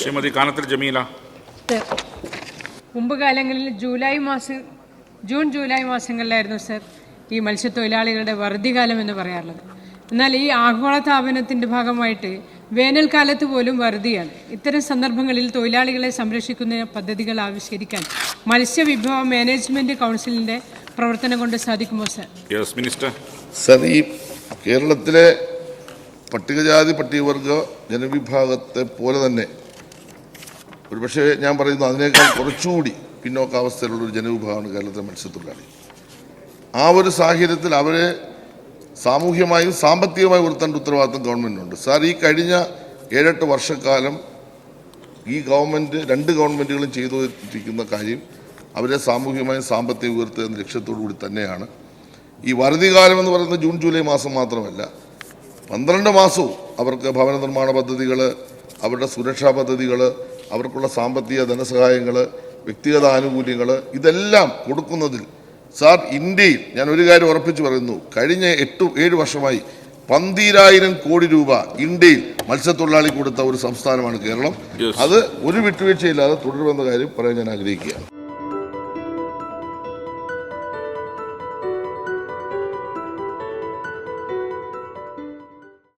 ശ്രീമതി കാനത്തിൽ ജമീല. മുമ്പ് കാലങ്ങളിൽ ജൂലൈ മാസം ജൂൺ ജൂലൈ മാസങ്ങളിലായിരുന്നു സർ ഈ മത്സ്യത്തൊഴിലാളികളുടെ വറുതികാലം എന്ന് പറയാറുള്ളത്. എന്നാൽ ഈ ആഗോളതാപനത്തിന്റെ ഭാഗമായിട്ട് വേനൽക്കാലത്ത് പോലും വറുതിയാണ് ഇത്തരം സന്ദർഭങ്ങളിൽ തൊഴിലാളികളെ സംരക്ഷിക്കുന്ന പദ്ധതികൾ ആവിഷ്കരിക്കാൻ മത്സ്യവിഭവ മാനേജ്മെന്റ് കൗൺസിലിന്റെ പ്രവർത്തനം കൊണ്ട് സാധിക്കുമോ സർ? യെസ് മിനിസ്റ്റർ സർ ഈ കേരളത്തിലെ പട്ടികജാതി പട്ടികവർഗ ജനവിഭാഗത്തെ പോലെ തന്നെ ഒരുപക്ഷെ ഞാൻ പറയുന്നു അതിനേക്കാൾ കുറച്ചുകൂടി പിന്നോക്കാവസ്ഥയിലുള്ള ഒരു ജനവിഭാഗമാണ് കേരളത്തിലെ മത്സ്യത്തൊഴിലാളി. ആ ഒരു സാഹചര്യത്തിൽ അവരെ സാമൂഹ്യമായും സാമ്പത്തികമായും ഉയർത്തേണ്ട ഉത്തരവാദിത്വം ഗവൺമെന്റിനുണ്ട് സാർ ഈ കഴിഞ്ഞ ഏഴെട്ട് വർഷക്കാലം ഈ ഗവൺമെന്റ് രണ്ട് ഗവൺമെന്റുകളും ചെയ്തുകൊണ്ടിരിക്കുന്ന കാര്യം അവരെ സാമൂഹ്യമായും സാമ്പത്തികം ഉയർത്തുക എന്ന ലക്ഷ്യത്തോടു കൂടി തന്നെയാണ്. ഈ വറുതികാലം എന്ന് പറയുന്നത് ജൂൺ ജൂലൈ മാസം മാത്രമല്ല. പന്ത്രണ്ട് മാസവും അവർക്ക് ഭവന നിർമ്മാണ പദ്ധതികൾ അവരുടെ സുരക്ഷാ പദ്ധതികൾ അവർക്കുള്ള സാമ്പത്തിക ധനസഹായങ്ങൾ വ്യക്തിഗത ആനുകൂല്യങ്ങൾ ഇതെല്ലാം കൊടുക്കുന്നതിൽ സാർ ഇന്ത്യയിൽ ഞാൻ ഒരു കാര്യം ഉറപ്പിച്ചു പറയുന്നു. കഴിഞ്ഞ എട്ട് ഏഴ് വർഷമായി പന്തീരായിരം കോടി രൂപ ഇന്ത്യയിൽ മത്സ്യത്തൊഴിലാളി കൊടുത്ത ഒരു സംസ്ഥാനമാണ് കേരളം. അത് ഒരു വിട്ടുവീഴ്ചയില്ലാതെ തുടരുമെന്ന കാര്യം പറയാൻ ഞാൻ ആഗ്രഹിക്കുകയാണ്.